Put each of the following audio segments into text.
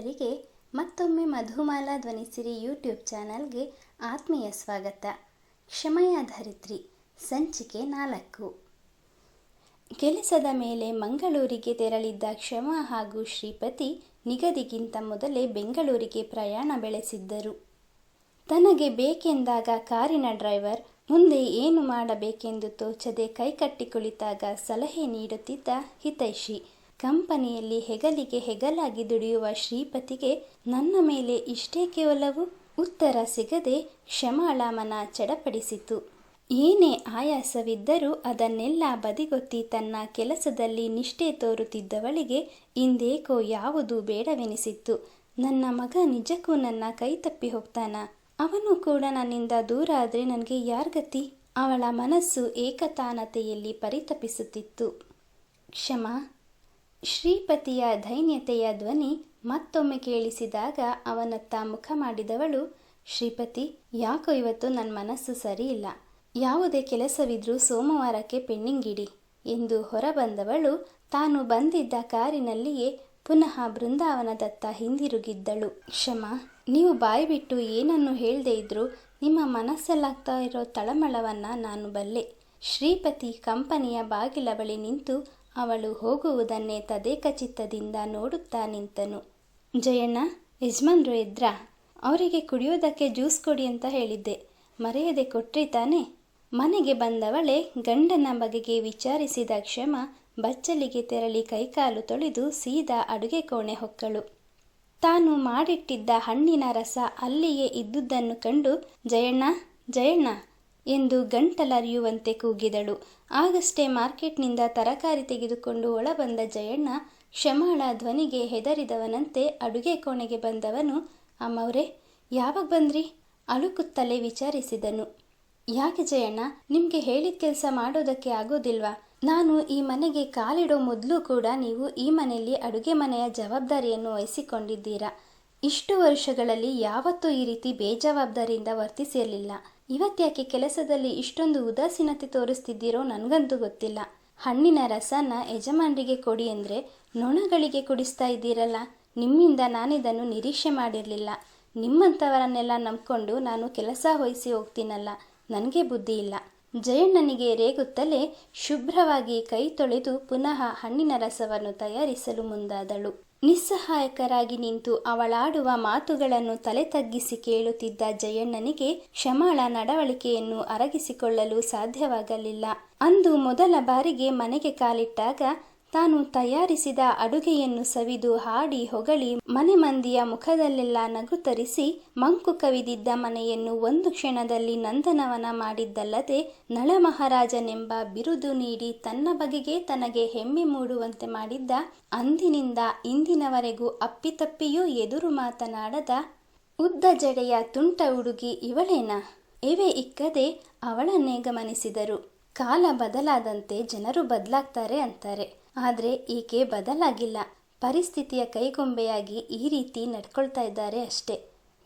ಮಿತ್ರರಿಗೆ ಮತ್ತೊಮ್ಮೆ ಮಧುಮಾಲಾ ಧ್ವನಿಸಿರಿ ಯೂಟ್ಯೂಬ್ ಚಾನಲ್ಗೆ ಆತ್ಮೀಯ ಸ್ವಾಗತ. ಕ್ಷಮೆಯ ಧರಿತ್ರಿ, ಸಂಚಿಕೆ ನಾಲ್ಕು. ಕೆಲಸದ ಮೇಲೆ ಮಂಗಳೂರಿಗೆ ತೆರಳಿದ್ದ ಕ್ಷಮ ಹಾಗೂ ಶ್ರೀಪತಿ ನಿಗದಿಗಿಂತ ಮೊದಲೇ ಬೆಂಗಳೂರಿಗೆ ಪ್ರಯಾಣ ಬೆಳೆಸಿದ್ದರು. ತನಗೆ ಬೇಕೆಂದಾಗ ಕಾರಿನ ಡ್ರೈವರ್, ಮುಂದೆ ಏನು ಮಾಡಬೇಕೆಂದು ತೋಚದೆ ಕೈಕಟ್ಟಿ ಕುಳಿತಾಗ ಸಲಹೆ ನೀಡುತ್ತಿದ್ದ ಹಿತೈಷಿ ಕಂಪನಿಯಲ್ಲಿ ಹೆಗಲಿಗೆ ಹೆಗಲಾಗಿ ದುಡಿಯುವ ಶ್ರೀಪತಿಗೆ ನನ್ನ ಮೇಲೆ ಇಷ್ಟೇ ಕೇವಲವು ಉತ್ತರ ಸಿಗದೆ ಕ್ಷಮಾಳ ಮನ ಚಡಪಡಿಸಿತು. ಏನೇ ಆಯಾಸವಿದ್ದರೂ ಅದನ್ನೆಲ್ಲ ಬದಿಗೊತ್ತಿ ತನ್ನ ಕೆಲಸದಲ್ಲಿ ನಿಷ್ಠೆ ತೋರುತ್ತಿದ್ದವಳಿಗೆ ಇಂದೇಕೋ ಯಾವುದು ಬೇಡವೆನಿಸಿತ್ತು. ನನ್ನ ಮಗ ನಿಜಕ್ಕೂ ನನ್ನ ಕೈ ತಪ್ಪಿ ಹೋಗ್ತಾನ. ಅವನು ಕೂಡ ನನ್ನಿಂದ ದೂರ ಆದರೆ ನನಗೆ ಯಾರ್ಗತಿ ಅವಳ ಮನಸ್ಸು ಏಕತಾನತೆಯಲ್ಲಿ ಪರಿತಪಿಸುತ್ತಿತ್ತು. ಕ್ಷಮ ಶ್ರೀಪತಿಯ ಧೈನ್ಯತೆಯ ಧ್ವನಿ ಮತ್ತೊಮ್ಮೆ ಕೇಳಿಸಿದಾಗ ಅವನತ್ತ ಮುಖ ಮಾಡಿದವಳು, ಶ್ರೀಪತಿ, ಯಾಕೋ ಇವತ್ತು ನನ್ನ ಮನಸ್ಸು ಸರಿಯಿಲ್ಲ? ಯಾವುದೇ ಕೆಲಸವಿದ್ರೂ ಸೋಮವಾರಕ್ಕೆ ಪೆಂಡಿಂಗ್ ಇಡಿ ಎಂದು ಹೊರಬಂದವಳು, ತಾನು ಬಂದಿದ್ದ ಕಾರಿನಲ್ಲಿಯೇ ಪುನಃ ಬೃಂದಾವನದತ್ತ ಹಿಂದಿರುಗಿದ್ದಳು. ಕ್ಷಮ, ನೀವು ಬಾಯಿ ಬಿಟ್ಟು ಏನನ್ನು ಹೇಳದೇ ಇದ್ರೂ ನಿಮ್ಮ ಮನಸ್ಸಲ್ಲಾಗ್ತಾ ಇರೋ ತಳಮಳವನ್ನ ನಾನು ಬಲ್ಲೆ. ಶ್ರೀಪತಿ ಕಂಪನಿಯ ಬಾಗಿಲ ಬಳಿ ನಿಂತು ಅವಳು ಹೋಗುವುದನ್ನೇ ತದೇಕ ಚಿತ್ತದಿಂದ ನೋಡುತ್ತಾ ನಿಂತನು. ಜಯಣ್ಣ ಯಜಮಾನ್ರು ಇದ್ರಾ ಅವರಿಗೆ ಕುಡಿಯೋದಕ್ಕೆ ಜ್ಯೂಸ್ ಕೊಡಿ ಅಂತ ಹೇಳಿದ್ದೆ. ಮರೆಯದೆ ಕೊಟ್ರಿ ತಾನೆ? ಮನೆಗೆ ಬಂದವಳೆ ಗಂಡನ ಬಗೆಗೆ ವಿಚಾರಿಸಿದ ಕ್ಷಮ ಬಚ್ಚಲಿಗೆ ತೆರಳಿ ಕೈಕಾಲು ತೊಳೆದು ಸೀದಾ ಅಡುಗೆ ಕೋಣೆ ಹೊಕ್ಕಳು. ತಾನು ಮಾಡಿಟ್ಟಿದ್ದ ಹಣ್ಣಿನ ರಸ ಅಲ್ಲಿಯೇ ಇದ್ದುದನ್ನು ಕಂಡು, ಜಯಣ್ಣ ಜಯಣ್ಣ ಎಂದು ಗಂಟಲರಿಯುವಂತೆ ಕೂಗಿದಳು. ಆಗಷ್ಟೇ ಮಾರ್ಕೆಟ್ನಿಂದ ತರಕಾರಿ ತೆಗೆದುಕೊಂಡು ಒಳಬಂದ ಜಯಣ್ಣ ಕ್ಷಮಾಳ ಧ್ವನಿಗೆ ಹೆದರಿದವನಂತೆ ಅಡುಗೆ ಕೋಣೆಗೆ ಬಂದವನು, ಅಮ್ಮವ್ರೆ, ಯಾವಾಗ ಬಂದ್ರಿ? ಅಳುಕುತ್ತಲೇ ವಿಚಾರಿಸಿದನು. ಯಾಕೆ ಜಯಣ್ಣ, ನಿಮಗೆ ಹೇಳಿದ ಕೆಲಸ ಮಾಡೋದಕ್ಕೆ ಆಗೋದಿಲ್ವಾ? ನಾನು ಈ ಮನೆಗೆ ಕಾಲಿಡೋ ಮೊದಲು ಕೂಡ ನೀವು ಈ ಮನೆಯಲ್ಲಿ ಅಡುಗೆ ಮನೆಯ ಜವಾಬ್ದಾರಿಯನ್ನು ವಹಿಸಿಕೊಂಡಿದ್ದೀರಾ? ಇಷ್ಟು ವರ್ಷಗಳಲ್ಲಿ ಯಾವತ್ತೂ ಈ ರೀತಿ ಬೇಜವಾಬ್ದಾರಿಯಿಂದ ವರ್ತಿಸಿರಲಿಲ್ಲ. ಇವತ್ತ್ಯಾಕೆ ಕೆಲಸದಲ್ಲಿ ಇಷ್ಟೊಂದು ಉದಾಸೀನತೆ ತೋರಿಸ್ತಿದ್ದೀರೋ ನನಗಂತೂ ಗೊತ್ತಿಲ್ಲ. ಹಣ್ಣಿನ ರಸನ ಯಜಮಾನರಿಗೆ ಕೊಡಿ ಅಂದರೆ ನೊಣಗಳಿಗೆ ಕುಡಿಸ್ತಾ ಇದ್ದೀರಲ್ಲ, ನಿಮ್ಮಿಂದ ನಾನಿದನ್ನು ನಿರೀಕ್ಷೆ ಮಾಡಿರಲಿಲ್ಲ. ನಿಮ್ಮಂಥವರನ್ನೆಲ್ಲ ನಂಬ್ಕೊಂಡು ನಾನು ಕೆಲಸ ವಹಿಸಿ ಹೋಗ್ತೀನಲ್ಲ, ನನಗೆ ಬುದ್ಧಿ ಇಲ್ಲ. ಜಯಣ್ಣನಿಗೆ ರೇಗುತ್ತಲೇ ಶುಭ್ರವಾಗಿ ಕೈ ತೊಳೆದು ಪುನಃ ಹಣ್ಣಿನ ರಸವನ್ನು ತಯಾರಿಸಲು ಮುಂದಾದಳು. ನಿಸ್ಸಹಾಯಕರಾಗಿ ನಿಂತು ಅವಳಾಡುವ ಮಾತುಗಳನ್ನು ತಲೆ ತಗ್ಗಿಸಿ ಕೇಳುತ್ತಿದ್ದ ಜಯಣ್ಣನಿಗೆ ಕ್ಷಮಾಳ ನಡವಳಿಕೆಯನ್ನು ಅರಗಿಸಿಕೊಳ್ಳಲು ಸಾಧ್ಯವಾಗಲಿಲ್ಲ. ಅಂದು ಮೊದಲ ಬಾರಿಗೆ ಮನೆಗೆ ಕಾಲಿಟ್ಟಾಗ ತಾನು ತಯಾರಿಸಿದ ಅಡುಗೆಯನ್ನು ಸವಿದು ಹಾಡಿ ಹೊಗಳಿ ಮನೆ ಮಂದಿಯ ಮುಖದಲ್ಲೆಲ್ಲ ನಗು ತರಿಸಿ ಮಂಕು ಕವಿದಿದ್ದ ಮನೆಯನ್ನು ಒಂದು ಕ್ಷಣದಲ್ಲಿ ನಂದನವನ ಮಾಡಿದ್ದಲ್ಲದೆ ನಳಮಹಾರಾಜನೆಂಬ ಬಿರುದು ನೀಡಿ ತನ್ನ ಬಗೆಗೆ ತನಗೆ ಹೆಮ್ಮೆ ಮೂಡುವಂತೆ ಮಾಡಿದ್ದ ಅಂದಿನಿಂದ ಇಂದಿನವರೆಗೂ ಅಪ್ಪಿತಪ್ಪಿಯೂ ಎದುರು ಮಾತನಾಡದ ಉದ್ದ ಜಡೆಯ ತುಂಟ ಹುಡುಗಿ ಇವಳೇನಾ? ಎವೆ ಇಕ್ಕದೆ ಅವಳನ್ನೇ ಗಮನಿಸಿದರು. ಕಾಲ ಬದಲಾದಂತೆ ಜನರು ಬದಲಾಗ್ತಾರೆ ಅಂತಾರೆ. ಆದರೆ ಈಕೆ ಬದಲಾಗಿಲ್ಲ? ಪರಿಸ್ಥಿತಿಯ ಕೈಗೊಂಬೆಯಾಗಿ ಈ ರೀತಿ ನಡ್ಕೊಳ್ತಾ ಇದ್ದಾರೆ ಅಷ್ಟೇ.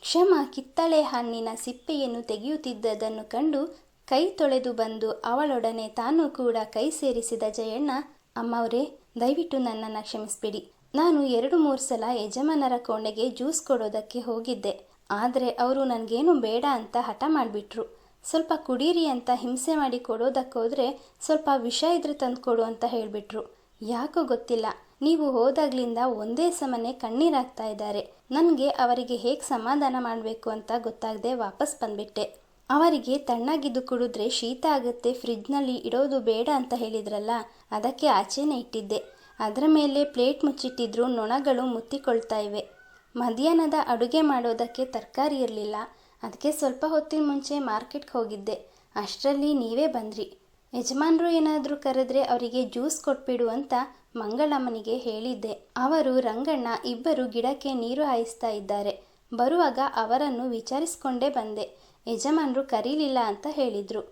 ಕ್ಷಮ ಕಿತ್ತಳೆ ಹಣ್ಣಿನ ಸಿಪ್ಪೆಯನ್ನು ತೆಗೆಯುತ್ತಿದ್ದದನ್ನು ಕಂಡು ಕೈ ತೊಳೆದು ಬಂದು ಅವಳೊಡನೆ ತಾನು ಕೂಡ ಕೈ ಸೇರಿಸಿದ ಜಯಣ್ಣ, ಅಮ್ಮವರೇ, ದಯವಿಟ್ಟು ನನ್ನನ್ನು ಕ್ಷಮಿಸ್ಬಿಡಿ. ನಾನು ಎರಡು ಮೂರು ಸಲ ಯಜಮಾನರ ಕೋಣೆಗೆ ಜ್ಯೂಸ್ ಕೊಡೋದಕ್ಕೆ ಹೋಗಿದ್ದೆ. ಆದರೆ ಅವರು ನನಗೇನು ಬೇಡ ಅಂತ ಹಠ ಮಾಡಿಬಿಟ್ರು. ಸ್ವಲ್ಪ ಕುಡೀರಿ ಅಂತ ಹಿಂಸೆ ಮಾಡಿ ಕೊಡೋದಕ್ಕೋದ್ರೆ ಸ್ವಲ್ಪ ವಿಷ ಇದ್ರೆ ತಂದು ಕೊಡು ಅಂತ ಹೇಳಿಬಿಟ್ರು. ಯಾಕೋ ಗೊತ್ತಿಲ್ಲ. ನೀವು ಹೋದಾಗ್ಲಿಂದ ಒಂದೇ ಸಮನೆ ಕಣ್ಣೀರಾಗ್ತಾ ಇದ್ದಾರೆ. ನನಗೆ ಅವರಿಗೆ ಹೇಗೆ ಸಮಾಧಾನ ಮಾಡಬೇಕು ಅಂತ ಗೊತ್ತಾಗದೆ ವಾಪಸ್ ಬಂದ್ಬಿಟ್ಟೆ. ಅವರಿಗೆ ತಣ್ಣಗಿದ್ದು ಕುಡಿದ್ರೆ ಶೀತ ಆಗುತ್ತೆ, ಫ್ರಿಜ್ನಲ್ಲಿ ಇಡೋದು ಬೇಡ ಅಂತ ಹೇಳಿದ್ರಲ್ಲ, ಅದಕ್ಕೆ ಆಚೆನೇ ಇಟ್ಟಿದ್ದೆ. ಅದರ ಮೇಲೆ ಪ್ಲೇಟ್ ಮುಚ್ಚಿಟ್ಟಿದ್ರು, ನೊಣಗಳು ಮುತ್ತಿಕೊಳ್ತಾ ಇವೆ. ಮಧ್ಯಾಹ್ನದ ಅಡುಗೆ ಮಾಡೋದಕ್ಕೆ ತರಕಾರಿ ಇರಲಿಲ್ಲ. ಅದಕ್ಕೆ ಸ್ವಲ್ಪ ಹೊತ್ತಿನ ಮುಂಚೆ ಮಾರ್ಕೆಟ್ಗೆ ಹೋಗಿದ್ದೆ. ಅಷ್ಟರಲ್ಲಿ ನೀವೇ ಬಂದ್ರಿ. ಯಜಮಾನರು ಏನಾದರೂ ಕರೆದ್ರೆ ಅವರಿಗೆ ಜ್ಯೂಸ್ ಕೊಟ್ಬಿಡು ಅಂತ ಮಂಗಳಮ್ಮನಿಗೆ ಹೇಳಿದ್ದೆ. ಅವರು ರಂಗಣ್ಣ ಇಬ್ಬರು ಗಿಡಕ್ಕೆ ನೀರು ಹಾಯಿಸ್ತಾ ಇದ್ದಾರೆ. ಬರುವಾಗ ಅವರನ್ನು ವಿಚಾರಿಸಿಕೊಂಡೇ ಬಂದೆ. ಯಜಮಾನರು ಕರೀಲಿಲ್ಲ ಅಂತ ಹೇಳಿದರು.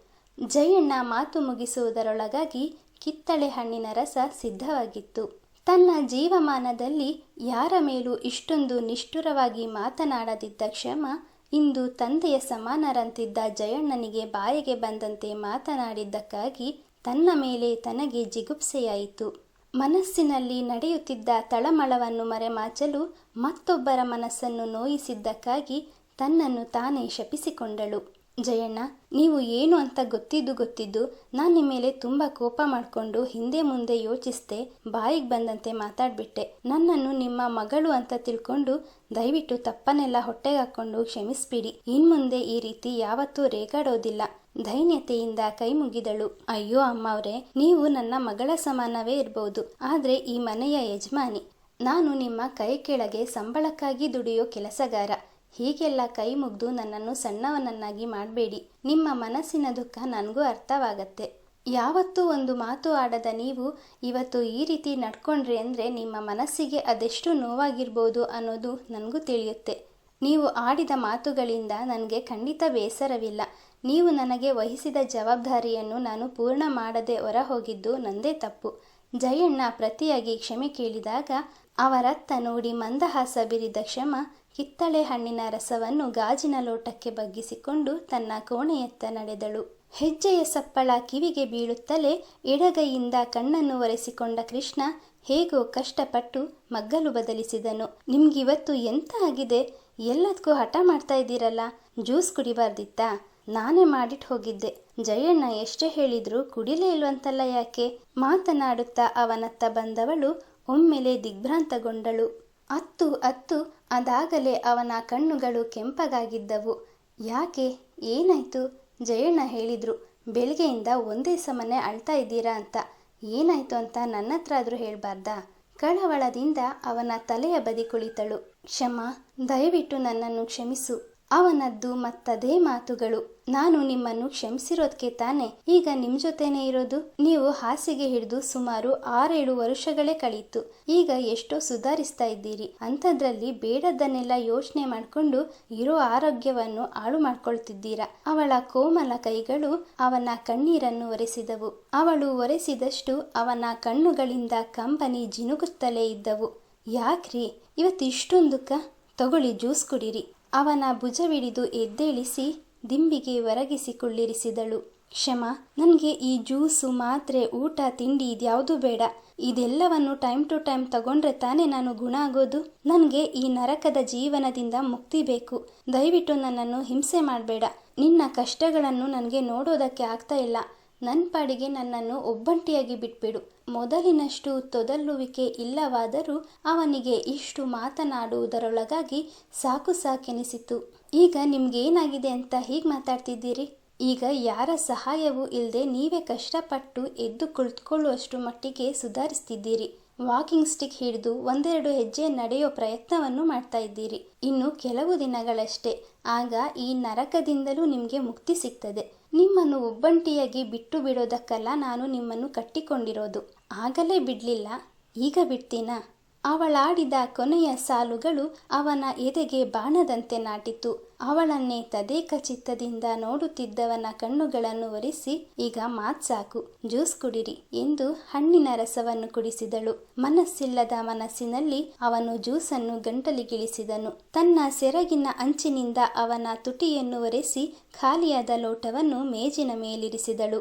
ಜಯಣ್ಣ ಮಾತು ಮುಗಿಸುವುದರೊಳಗಾಗಿ ಕಿತ್ತಳೆ ಹಣ್ಣಿನ ರಸ ಸಿದ್ಧವಾಗಿತ್ತು. ತನ್ನ ಜೀವಮಾನದಲ್ಲಿ ಯಾರ ಮೇಲೂ ಇಷ್ಟೊಂದು ನಿಷ್ಠುರವಾಗಿ ಮಾತನಾಡದಿದ್ದ ಕ್ಷಮ ಇಂದು ತಂದೆಯ ಸಮಾನರಂತಿದ್ದ ಜಯಣ್ಣನಿಗೆ ಬಾಯಿಗೆ ಬಂದಂತೆ ಮಾತನಾಡಿದ್ದಕ್ಕಾಗಿ ತನ್ನ ಮೇಲೆ ತನಗೆ ಜಿಗುಪ್ಸೆಯಾಯಿತು. ಮನಸ್ಸಿನಲ್ಲಿ ನಡೆಯುತ್ತಿದ್ದ ತಳಮಳವನ್ನು ಮರೆಮಾಚಲು ಮತ್ತೊಬ್ಬರ ಮನಸ್ಸನ್ನು ನೋಯಿಸಿದ್ದಕ್ಕಾಗಿ ತನ್ನನ್ನು ತಾನೇ ಶಪಿಸಿಕೊಂಡಳು. ಜಯಣ್ಣ, ನೀವು ಏನು ಅಂತ ಗೊತ್ತಿದ್ದು ಗೊತ್ತಿದ್ದು ನಾನು ನಿಮ್ಮ ಮೇಲೆ ತುಂಬ ಕೋಪ ಮಾಡಿಕೊಂಡು ಹಿಂದೆ ಮುಂದೆ ಯೋಚಿಸ್ದೆ, ಬಾಯಿಗೆ ಬಂದಂತೆ ಮಾತಾಡ್ಬಿಟ್ಟೆ. ನನ್ನನ್ನು ನಿಮ್ಮ ಮಗಳು ಅಂತ ತಿಳ್ಕೊಂಡು ದಯವಿಟ್ಟು ತಪ್ಪನ್ನೆಲ್ಲ ಹೊಟ್ಟೆಗೆ ಹಾಕೊಂಡು ಕ್ಷಮಿಸ್ಬಿಡಿ. ಇನ್ಮುಂದೆ ಈ ರೀತಿ ಯಾವತ್ತೂ ರೇಗಾಡೋದಿಲ್ಲ. ಧೈನ್ಯತೆಯಿಂದ ಕೈ ಮುಗಿದಳು. ಅಯ್ಯೋ ಅಮ್ಮವ್ರೆ, ನೀವು ನನ್ನ ಮಗಳ ಸಮಾನವೇ ಇರಬಹುದು ಆದರೆ ಈ ಮನೆಯ ಯಜಮಾನಿ, ನಾನು ನಿಮ್ಮ ಕೈ ಕೆಳಗೆ ಸಂಬಳಕ್ಕಾಗಿ ದುಡಿಯೋ ಕೆಲಸಗಾರ. ಹೀಗೆಲ್ಲ ಕೈ ಮುಗ್ದು ನನ್ನನ್ನು ಸಣ್ಣವನನ್ನಾಗಿ ಮಾಡಬೇಡಿ. ನಿಮ್ಮ ಮನಸ್ಸಿನ ದುಃಖ ನನಗೂ ಅರ್ಥವಾಗತ್ತೆ. ಯಾವತ್ತೂ ಒಂದು ಮಾತು ಆಡದ ನೀವು ಇವತ್ತು ಈ ರೀತಿ ನಡ್ಕೊಂಡ್ರಿ ಅಂದರೆ ನಿಮ್ಮ ಮನಸ್ಸಿಗೆ ಅದೆಷ್ಟು ನೋವಾಗಿರ್ಬೋದು ಅನ್ನೋದು ನನಗೂ ತಿಳಿಯುತ್ತೆ. ನೀವು ಆಡಿದ ಮಾತುಗಳಿಂದ ನನಗೆ ಖಂಡಿತ ಬೇಸರವಿಲ್ಲ. ನೀವು ನನಗೆ ವಹಿಸಿದ ಜವಾಬ್ದಾರಿಯನ್ನು ನಾನು ಪೂರ್ಣ ಮಾಡದೆ ಹೊರ ಹೋಗಿದ್ದು ನಂದೇ ತಪ್ಪು. ಜಯಣ್ಣ ಪ್ರತಿಯಾಗಿ ಕ್ಷಮೆ ಕೇಳಿದಾಗ ಅವರತ್ತ ನೋಡಿ ಮಂದಹಾಸ ಬಿರಿದ ಕ್ಷಮ ಕಿತ್ತಳೆ ಹಣ್ಣಿನ ರಸವನ್ನು ಗಾಜಿನ ಲೋಟಕ್ಕೆ ಬಗ್ಗಿಸಿಕೊಂಡು ತನ್ನ ಕೋಣೆಯತ್ತ ನಡೆದಳು. ಹೆಜ್ಜೆಯ ಸಪ್ಪಳ ಕಿವಿಗೆ ಬೀಳುತ್ತಲೇ ಎಡಗೈಯಿಂದ ಕಣ್ಣನ್ನು ಒರೆಸಿಕೊಂಡ ಕೃಷ್ಣ ಹೇಗೋ ಕಷ್ಟಪಟ್ಟು ಮಗ್ಗಲು ಬದಲಿಸಿದನು. ನಿಮ್ಗಿವತ್ತು ಎಂತ ಆಗಿದೆ? ಎಲ್ಲದಕ್ಕೂ ಹಠ ಮಾಡ್ತಾ ಇದ್ದೀರಲ್ಲ? ಜ್ಯೂಸ್ ಕುಡಿಬಾರ್ದಿತ್ತಾ? ನಾನೇ ಮಾಡಿಟ್ ಹೋಗಿದ್ದೆ. ಜಯಣ್ಣ ಎಷ್ಟೇ ಹೇಳಿದ್ರು ಕುಡಿಲೇ ಇಲ್ವಂತಲ್ಲ ಯಾಕೆ? ಮಾತನಾಡುತ್ತಾ ಅವನತ್ತ ಬಂದವಳು ಒಮ್ಮೆಲೆ ದಿಗ್ಭ್ರಾಂತಗೊಂಡಳು. ಅತ್ತು ಅತ್ತು ಅದಾಗಲೇ ಅವನ ಕಣ್ಣುಗಳು ಕೆಂಪಗಾಗಿದ್ದವು. ಯಾಕೆ? ಏನಾಯ್ತು? ಜಯಣ್ಣ ಹೇಳಿದ್ರು. ಬೆಳಗ್ಗೆಯಿಂದ ಒಂದೇ ಸಮನೆ ಅಳ್ತಾ ಇದ್ದೀರಾ ಅಂತ. ಏನಾಯ್ತು ಅಂತ ನನ್ನ ಹತ್ರ ಆದರೂ ಹೇಳಬಾರ್ದಾ? ಕಳವಳದಿಂದ ಅವನ ತಲೆಯ ಬದಿ ಕುಳಿತಳು. ಕ್ಷಮ, ದಯವಿಟ್ಟು ನನ್ನನ್ನು ಕ್ಷಮಿಸು. ಅವನದ್ದು ಮತ್ತದೇ ಮಾತುಗಳು. ನಾನು ನಿಮ್ಮನ್ನು ಕ್ಷಮಿಸಿರೋದ್ಕೆ ತಾನೆ. ಈಗ ನಿಮ್ ಜೊತೆನೆ ಇರೋದು. ನೀವು ಹಾಸಿಗೆ ಹಿಡಿದು ಸುಮಾರು ಆರೇಳು ವರ್ಷಗಳೇ ಕಳೀತು. ಈಗ ಎಷ್ಟೋ ಸುಧಾರಿಸ್ತಾ ಇದ್ದೀರಿ. ಅಂಥದ್ರಲ್ಲಿ ಬೇಡದನ್ನೆಲ್ಲ ಯೋಚನೆ ಮಾಡಿಕೊಂಡು ಇರೋ ಆರೋಗ್ಯವನ್ನು ಹಾಳು ಮಾಡ್ಕೊಳ್ತಿದ್ದೀರಾ. ಅವಳ ಕೋಮಲ ಕೈಗಳು ಅವನ ಕಣ್ಣೀರನ್ನು ಒರೆಸಿದವು. ಅವಳು ಒರೆಸಿದಷ್ಟು ಅವನ ಕಣ್ಣುಗಳಿಂದ ಕಂಬನಿ ಜಿನುಗುತ್ತಲೇ ಇದ್ದವು. ಯಾಕ್ರಿ? ಇವತ್ತಿಷ್ಟೊಂದು ದುಃಖ ತಗೊಳ್ಳಿ ಜ್ಯೂಸ್ ಕುಡಿರಿ. ಅವನ ಭುಜವಿಡಿದು ಎದ್ದೇಳಿಸಿ ದಿಂಬಿಗೆ ಒರಗಿಸಿಕೊಳ್ಳಿರಿಸಿದಳು. ಕ್ಷಮ, ನನಗೆ ಈ ಜ್ಯೂಸು ಮಾತ್ರೆ, ಊಟ, ತಿಂಡಿ ಇದ್ಯಾವುದೂ ಬೇಡ. ಇದೆಲ್ಲವನ್ನು ಟೈಮ್ ಟು ಟೈಮ್ ತಗೊಂಡ್ರೆ ತಾನೇ ನಾನು ಗುಣ ಆಗೋದು ನನಗೆ ಈ ನರಕದ ಜೀವನದಿಂದ ಮುಕ್ತಿ ಬೇಕು. ದಯವಿಟ್ಟು ನನ್ನನ್ನು ಹಿಂಸೆ ಮಾಡಬೇಡ. ನಿನ್ನ ಕಷ್ಟಗಳನ್ನು ನನಗೆ ನೋಡೋದಕ್ಕೆ ಆಗ್ತಾ ಇಲ್ಲ. ನನ್ನ ಪಾಡಿಗೆ ನನ್ನನ್ನು ಒಬ್ಬಂಟಿಯಾಗಿ ಬಿಟ್ಬಿಡು. ಮೊದಲಿನಷ್ಟು ತೊದಲುವಿಕೆ ಇಲ್ಲವಾದರೂ ಅವನಿಗೆ ಇಷ್ಟು ಮಾತನಾಡುವುದರೊಳಗಾಗಿ ಸಾಕು ಸಾಕೆನಿಸಿತು. ಈಗ ನಿಮ್ಗೇನಾಗಿದೆ ಅಂತ ಹೀಗೆ ಮಾತಾಡ್ತಿದ್ದೀರಿ? ಈಗ ಯಾರ ಸಹಾಯವೂ ಇಲ್ಲದೆ ನೀವೇ ಕಷ್ಟಪಟ್ಟು ಎದ್ದು ಕುಳಿತುಕೊಳ್ಳುವಷ್ಟು ಮಟ್ಟಿಗೆ ಸುಧಾರಿಸ್ತಿದ್ದೀರಿ. ವಾಕಿಂಗ್ ಸ್ಟಿಕ್ ಹಿಡಿದು ಒಂದೆರಡು ಹೆಜ್ಜೆ ನಡೆಯೋ ಪ್ರಯತ್ನವನ್ನು ಮಾಡ್ತಾ ಇದ್ದೀರಿ. ಇನ್ನು ಕೆಲವು ದಿನಗಳಷ್ಟೇ. ಆಗ ಈ ನರಕದಿಂದಲೂ ನಿಮಗೆ ಮುಕ್ತಿ ಸಿಗ್ತದೆ. ನಿಮ್ಮನ್ನು ಒಬ್ಬಂಟಿಯಾಗಿ ಬಿಟ್ಟು ಬಿಡೋದಕ್ಕಲ್ಲ ನಾನು ನಿಮ್ಮನ್ನು ಕಟ್ಟಿಕೊಂಡಿರೋದು. ಆಗಲೇ ಬಿಡಲಿಲ್ಲ, ಈಗ ಬಿಡ್ತೀನಾ? ಅವಳಾಡಿದ ಕೊನೆಯ ಸಾಲುಗಳು ಅವನ ಎದೆಗೆ ಬಾಣದಂತೆ ನಾಟಿತು ಅವಳನ್ನೇ ತದೇಕ ಚಿತ್ತದಿಂದ ನೋಡುತ್ತಿದ್ದವನ ಕಣ್ಣುಗಳನ್ನು ಒರೆಸಿ, ಈಗ ಮಾತ್ ಸಾಕು, ಜ್ಯೂಸ್ ಕುಡಿರಿ ಎಂದು ಹಣ್ಣಿನ ರಸವನ್ನು ಕುಡಿಸಿದಳು. ಮನಸ್ಸಿಲ್ಲದ ಮನಸ್ಸಿನಲ್ಲಿ ಅವನು ಜ್ಯೂಸನ್ನು ಗಂಟಲಿಗಿಳಿಸಿದನು. ತನ್ನ ಸೆರಗಿನ ಅಂಚಿನಿಂದ ಅವನ ತುಟಿಯನ್ನು ಒರೆಸಿ ಖಾಲಿಯಾದ ಲೋಟವನ್ನು ಮೇಜಿನ ಮೇಲಿರಿಸಿದಳು.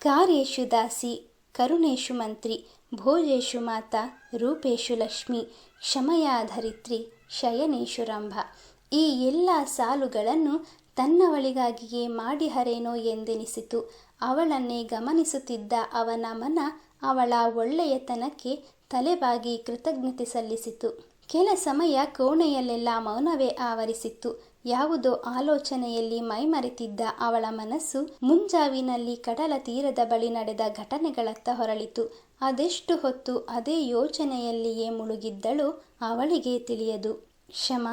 ಕಾರ್ಯೇಶು ದಾಸಿ, ಕರುಣೇಶು ಮಂತ್ರಿ, ಭೋಜೇಶು ಮಾತಾ, ರೂಪೇಶು ಲಕ್ಷ್ಮಿ, ಕ್ಷಮಯಾಧರಿತ್ರಿ, ಶಯನೇಶು ರಂಭ ಈ ಎಲ್ಲ ಸಾಲುಗಳನ್ನು ತನ್ನವಳಿಗಾಗಿಯೇ ಮಾಡಿಹರೇನೋ ಎಂದೆನಿಸಿತು. ಅವಳನ್ನೇ ಗಮನಿಸುತ್ತಿದ್ದ ಅವನ ಮನ ಅವಳ ಒಳ್ಳೆಯತನಕ್ಕೆ ತಲೆಬಾಗಿ ಕೃತಜ್ಞತೆ ಸಲ್ಲಿಸಿತು. ಕೆಲ ಸಮಯ ಕೋಣೆಯಲ್ಲೆಲ್ಲ ಮೌನವೇ ಆವರಿಸಿತ್ತು. ಯಾವುದೋ ಆಲೋಚನೆಯಲ್ಲಿ ಮೈಮರೆತಿದ್ದ ಅವಳ ಮನಸ್ಸು ಮುಂಜಾವಿನಲ್ಲಿ ಕಡಲ ತೀರದ ಬಳಿ ನಡೆದ ಘಟನೆಗಳತ್ತ ಹೊರಳಿತು. ಅದೆಷ್ಟು ಹೊತ್ತು ಅದೇ ಯೋಚನೆಯಲ್ಲಿಯೇ ಮುಳುಗಿದ್ದಳು ಅವಳಿಗೆ ತಿಳಿಯದು. ಕ್ಷಮ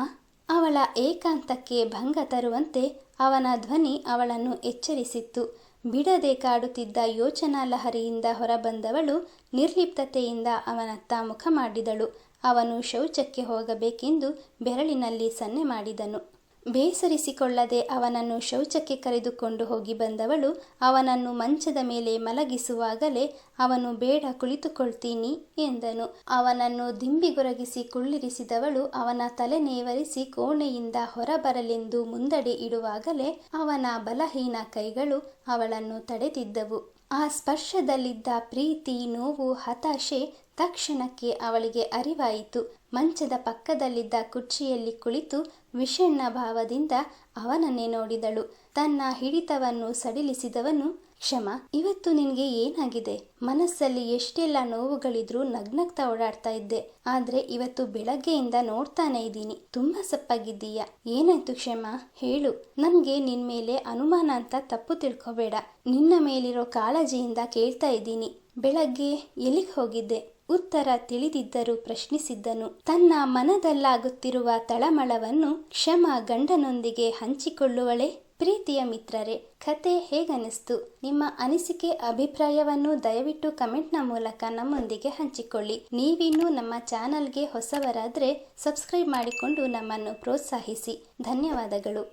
ಅವಳ ಏಕಾಂತಕ್ಕೆ ಭಂಗ ತರುವಂತೆ ಅವನ ಧ್ವನಿ ಅವಳನ್ನು ಎಚ್ಚರಿಸಿತ್ತು. ಬಿಡದೆ ಕಾಡುತ್ತಿದ್ದ ಯೋಚನಾ ಲಹರಿಯಿಂದ ಹೊರಬಂದವಳು ನಿರ್ಲಿಪ್ತತೆಯಿಂದ ಅವನತ್ತ ಮುಖ ಮಾಡಿದಳು. ಅವನು ಶೌಚಕ್ಕೆ ಹೋಗಬೇಕೆಂದು ಬೆರಳಿನಲ್ಲಿ ಸನ್ನೆ ಮಾಡಿದನು. ಬೇಸರಿಸಿಕೊಳ್ಳದೆ ಅವನನ್ನು ಶೌಚಕ್ಕೆ ಕರೆದುಕೊಂಡು ಹೋಗಿ ಬಂದವಳು ಅವನನ್ನು ಮಂಚದ ಮೇಲೆ ಮಲಗಿಸುವಾಗಲೇ ಅವನು, ಬೇಡ, ಕುಳಿತುಕೊಳ್ತೀನಿ ಎಂದನು. ಅವನನ್ನು ದಿಂಬಿಗೊರಗಿಸಿ ಕುಳ್ಳಿರಿಸಿದವಳು ಅವನ ತಲೆ ನೇವರಿಸಿ ಕೋಣೆಯಿಂದ ಹೊರಬರಲೆಂದು ಮುಂದಡೆ ಇಡುವಾಗಲೇ ಅವನ ಬಲಹೀನ ಕೈಗಳು ಅವಳನ್ನು ತಡೆದಿದ್ದವು. ಆ ಸ್ಪರ್ಶದಲ್ಲಿದ್ದ ಪ್ರೀತಿ, ನೋವು, ಹತಾಶೆ ತಕ್ಷಣಕ್ಕೆ ಅವಳಿಗೆ ಅರಿವಾಯಿತು. ಮಂಚದ ಪಕ್ಕದಲ್ಲಿದ್ದ ಕುರ್ಚಿಯಲ್ಲಿ ಕುಳಿತು ವಿಷಣ್ಣ ಭಾವದಿಂದ ಅವನನ್ನೇ ನೋಡಿದಳು. ತನ್ನ ಹಿಡಿತವನ್ನು ಸಡಿಲಿಸಿದವನು ಕ್ಷಮ, ಇವತ್ತು ನಿನಗೆ ಏನಾಗಿದೆ? ಮನಸ್ಸಲ್ಲಿ ಎಷ್ಟೆಲ್ಲ ನೋವುಗಳಿದ್ರೂ ನಗ್ನಗ್ತಾ ಓಡಾಡ್ತಾ ಇದ್ದೆ. ಆದ್ರೆ ಇವತ್ತು ಬೆಳಗ್ಗೆಯಿಂದ ನೋಡ್ತಾನೆ ಇದ್ದೀನಿ. ತುಂಬಾ ಸಪ್ಪಾಗಿದ್ದೀಯ? ಏನಾಯ್ತು ಕ್ಷಮ? ಹೇಳು. ನನ್ಗೆ ನಿನ್ ಮೇಲೆ ಅನುಮಾನ ಅಂತ ತಪ್ಪು ತಿಳ್ಕೊಬೇಡ. ನಿನ್ನ ಮೇಲಿರೋ ಕಾಳಜಿಯಿಂದ ಕೇಳ್ತಾ ಇದ್ದೀನಿ. ಬೆಳಗ್ಗೆ ಎಲ್ಲಿಗೆ ಹೋಗಿದ್ದೆ? ಉತ್ತರ ತಿಳಿದಿದ್ದರೂ ಪ್ರಶ್ನಿಸಿದ್ದನು. ತನ್ನ ಮನದಲ್ಲಾಗುತ್ತಿರುವ ತಳಮಳವನ್ನು ಕ್ಷಮ ಗಂಡನೊಂದಿಗೆ ಹಂಚಿಕೊಳ್ಳುವಳೆ. ಪ್ರೀತಿಯ ಮಿತ್ರರೇ, ಕತೆ ಹೇಗನಿಸ್ತು? ನಿಮ್ಮ ಅನಿಸಿಕೆ, ಅಭಿಪ್ರಾಯವನ್ನು ದಯವಿಟ್ಟು ಕಮೆಂಟ್ನ ಮೂಲಕ ನಮ್ಮೊಂದಿಗೆ ಹಂಚಿಕೊಳ್ಳಿ. ನೀವಿನ್ನೂ ನಮ್ಮ ಚಾನಲ್ಗೆ ಹೊಸವರಾದರೆ ಸಬ್ಸ್ಕ್ರೈಬ್ ಮಾಡಿಕೊಂಡು ನಮ್ಮನ್ನು ಪ್ರೋತ್ಸಾಹಿಸಿ. ಧನ್ಯವಾದಗಳು.